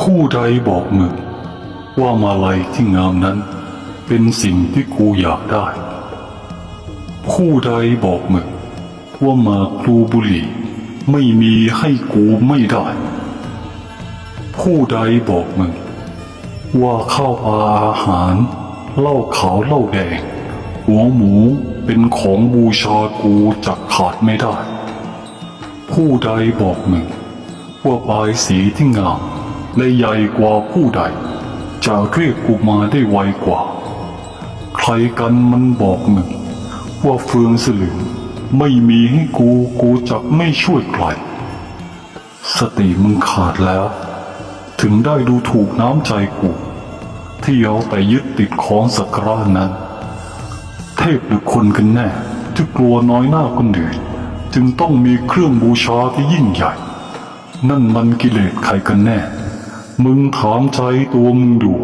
ผู้ใดบอกมึง ว่ามาลัยที่งามนั้น เป็นสิ่งที่กูอยากได้ ผู้ใดบอกมึง ว่ามาครูบุหรี่ ไม่มีให้กูไม่ได้ ผู้ใดบอกมึง ว่าข้าวปลาอาหารเหล้าขาวเหล้าแดง หัวหมูเป็นของบูชากูจักขาดไม่ได้ ผู้ใดบอกมึง ว่าปลายสีที่งาม และใหญ่กว่าผู้ใด จะเรียกกูมาได้ไวกว่า ใครกันมันบอกมึงว่าเฟืองสลึงไม่มีให้กูกูจะไม่ช่วยใคร สติมึงขาดแล้ว ถึงได้ดูถูกน้ำใจกู ที่เอาแต่ยึดติดของสักกานั้น เทพหรือคนกันแน่ที่กลัวน้อยหน้าคนอื่นจึงต้องมีเครื่องบูชาที่ยิ่งใหญ่ นั่นมันกิเลสใครกันแน่ มึงถามใจตัวมึงดู